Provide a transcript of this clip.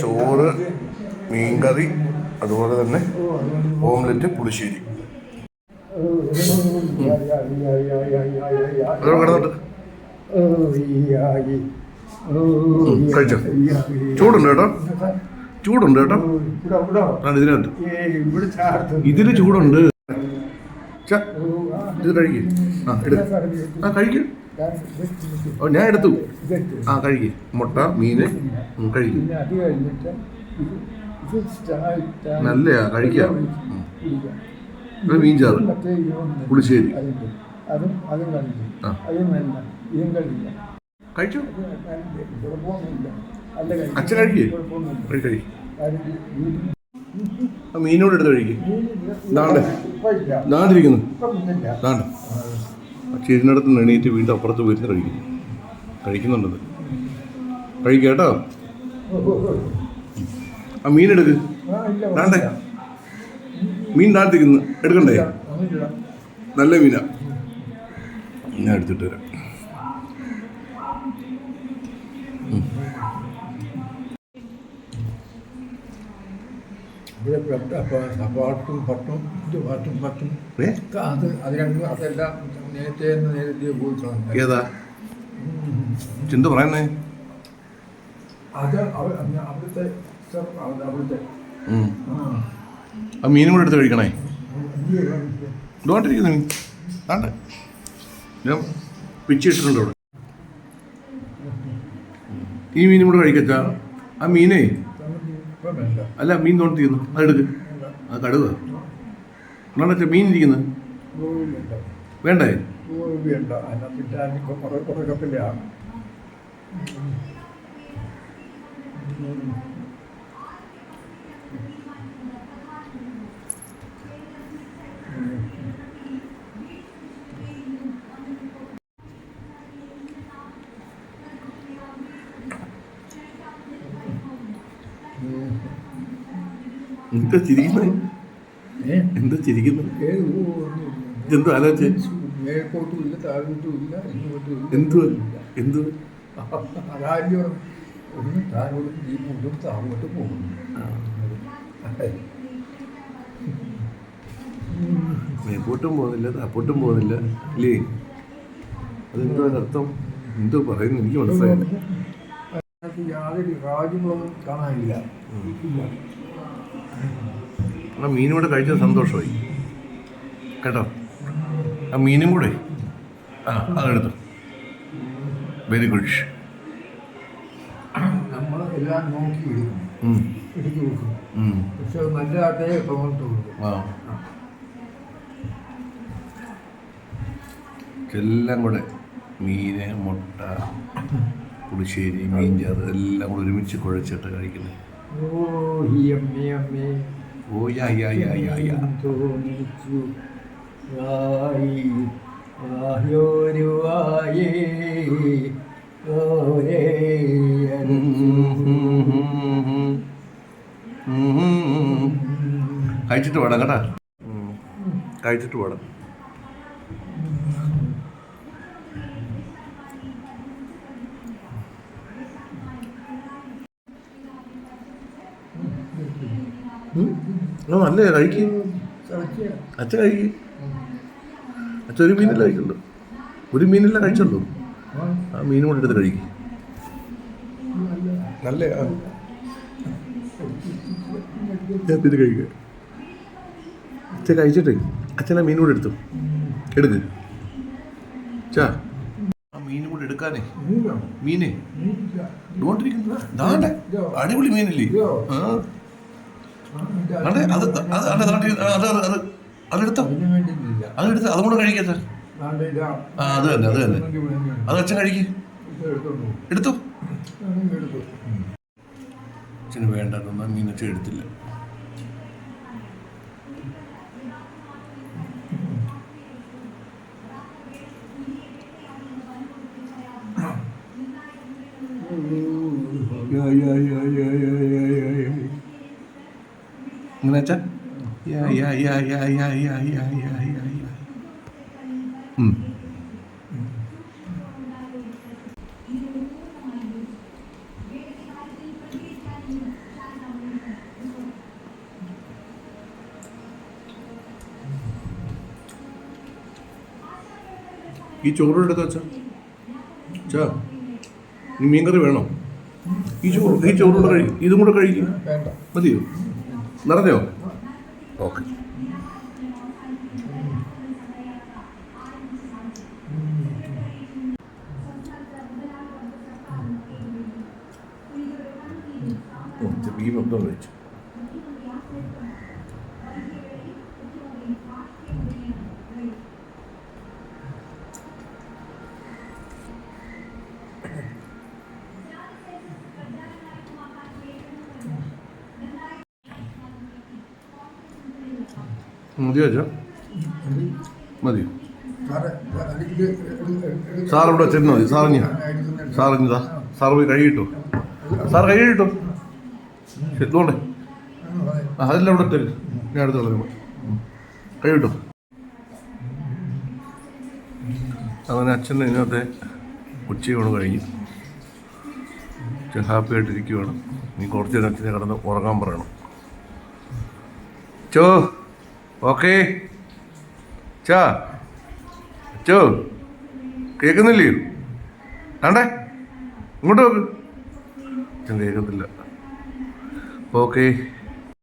ചോറ് മീൻകറി അതുപോലെ തന്നെ ഓംലെറ്റ് പുളിശ്ശേരി. കഴിച്ചോ. ചൂടുണ്ട് കേട്ടോ. ചൂടുണ്ട് കേട്ടോ. ഇതിനകത്ത്. ഇതിൽ ചൂടുണ്ട്. ഇത് കഴുകി. ആ എടു. ആ കഴുകി. ഓ ഞാൻ എടുത്തു. ആ കഴുകി. മുട്ട മീന് കഴുകി. നല്ലയാ കഴിക്കാം മീൻ ചാറ്. പുളിശ്ശേരി. കഴിച്ചു? അച്ഛൻ കഴിക്കേ കഴിക്കും മീനോട് എടുത്ത് കഴിക്കും. ദാണ്ട്. എണീറ്റ് വീണ്ടും അപ്പുറത്ത് പോയിരുന്ന് കഴിക്കുന്നു കഴിക്കുന്നുണ്ടത്. കഴിക്കാട്ടോ ആ മീനെടുക്ക് ദാണ്ടേ. മീൻ ദാണ്ടിരിക്കുന്നു. എടുക്കണ്ടേ? നല്ല മീനാ. ഞാൻ എടുത്തിട്ട് വരാം. പെട്ട- പാട്ടും ഇത് പാട്ടും പട്ടും. അത് അത് രണ്ടും അതെല്ലാം നേരത്തെ നേരത്തെ പോയിട്ടുണ്ട്. ഏതാ? ചിന്ത പറയുന്നേ അത് അവിടുത്തെ അവിടുത്തെ. ആ. മീനും കൂടെ എടുത്ത് കഴിക്കണേ? ഇതുകൊണ്ടിരിക്കുന്നു മീൻ ആണ്ട് ഞാൻ പിച്ചിട്ടിട്ടുണ്ട് അവിടെ ഈ മീനും കൂടെ കഴിക്കച്ചാ? ആ മീനേ. അല്ല മീൻ തോണ്ടിയിരിക്കുന്നു അതെടുക്ക് അത് കടുവ. എന്നാണ് മീൻ ഇരിക്കുന്നത് വേണ്ടേ വേണ്ട? എന്താ ചിരിക്കുന്നത് എന്താ ചിരിക്കുന്നത് എന്തോ ആലോചിച്ച്? മേൽപോട്ടും ഇല്ല താഴോട്ടും ഇല്ല ഇങ്ങോട്ടും എന്തു എന്തു അതാദ്യം ഒന്ന് താഴോട്ടും ഈ മുണ്ടും താഴോട്ട് പോകുന്നു. മേപ്പോട്ടും പോകുന്നില്ല താപ്പോട്ടും പോകുന്നില്ല ഇല്ലേ? അതെന്തോ അർത്ഥം? എന്തോ പറയുന്നു എനിക്ക് മനസ്സിലായില്ല. യാതൊരു രാജ്യങ്ങളൊന്നും കാണാനില്ല. ആ മീനും കൂടെ കഴിച്ചത് സന്തോഷമായി. കേട്ടോ? ആ മീനും കൂടെ. ആ അതെടുത്തു. വെരി ഗുഡ് നമ്മൾ എല്ലാം നോക്കി കൊടുക്കും പക്ഷെ നല്ല എല്ലാം കൂടെ മീന് മുട്ട പുളിശ്ശേരി മീൻ ചാറ് എല്ലാം കൂടെ ഒരുമിച്ച് കുഴച്ചിട്ട് കഴിക്കുന്നത്. Oh, he me, me. Oh, yeah, yeah, yeah, yeah, yeah. തോന്നിച്ചു വായി വായോരുവായേ ഓരേ കഴിച്ചിട്ട് വേണം കേട്ടാ കഴിച്ചിട്ട് വേണം നല്ലേ കഴിക്കും. അച്ഛ അച്ഛൻ കഴിക്കും. അച്ഛൻ ഒരു മീനല്ല കഴിക്കുള്ളൂ ഒരു മീനല്ല കഴിച്ചുള്ളൂ? ആ മീൻ കൊണ്ടെടുത്ത് എടുത്ത് കഴിക്കും. നല്ല പിന്നെ കഴിക്കുക അച്ഛൻ കഴിച്ചിട്ടേ അച്ഛൻ ആ മീൻ കൂടെ എടുത്തു. എടുക്ക്. ചാ ആ മീൻ കൂടെ എടുക്കാനേ. മീനെ. അടിപൊളി മീനല്ലേ? ആ. അത് അത് അത് നാട്ടിൽ അത് അത് അതെടുത്തോ. അതെടുത്ത്. അതും കൂടെ കഴിക്കാം സാർ ആ അത് തന്നെ അത് തന്നെ. അത് അച്ഛൻ കഴിക്കും. എടുത്തു. അച്ഛന് വേണ്ടതൊന്നും മീനച്ഛൻ എടുത്തില്ല. Yeah, yeah, yeah, yeah, yeah. ഇങ്ങനെ വെച്ചാൽ ഈ ചോറ് എടുത്ത് വെച്ചാ മീൻകറി വേണോ ഈ ചോറ് ഈ ചോറ് കൂടെ കഴിക്കും ഇതും കൂടെ കഴിക്കും മതിയോ നിറഞ്ഞോ? ഓക്കെ. ഈ മൊത്തം മതിയോ അച്ഛാ? മതിയോ? സാറേ അത് ഇത് എടു- എടു- എടു- സാർ ഇവിടെ ചെന്ന് മതി സാറിഞ്ഞ. സാറിഞ്ഞതാ സാർ പോയി കഴിയിട്ടു സാർ അതെ. ആ അതെല്ലാം ഇവിടെ ഇട്ടേക്ക് ഞാൻ അടുത്ത് കളയുമ്പോൾ അങ്ങനെ അച്ഛന്റെ ഇതിനകത്തെ ഉച്ചയോട് കഴിഞ്ഞു. അച്ഛൻ ഹാപ്പി ആയിട്ടിരിക്കുവാണ്. നീ കുറച്ച് നേരം അച്ഛനെ കിടന്ന് ഉറങ്ങാൻ പറയണം. ചോ. ഓക്കേ. ചാ ചോ കേൾക്കുന്നില്ലേ ആണ്ടേ ഇങ്ങോട്ട് നോക്ക്. കേൾക്കത്തില്ല ഓക്കേ.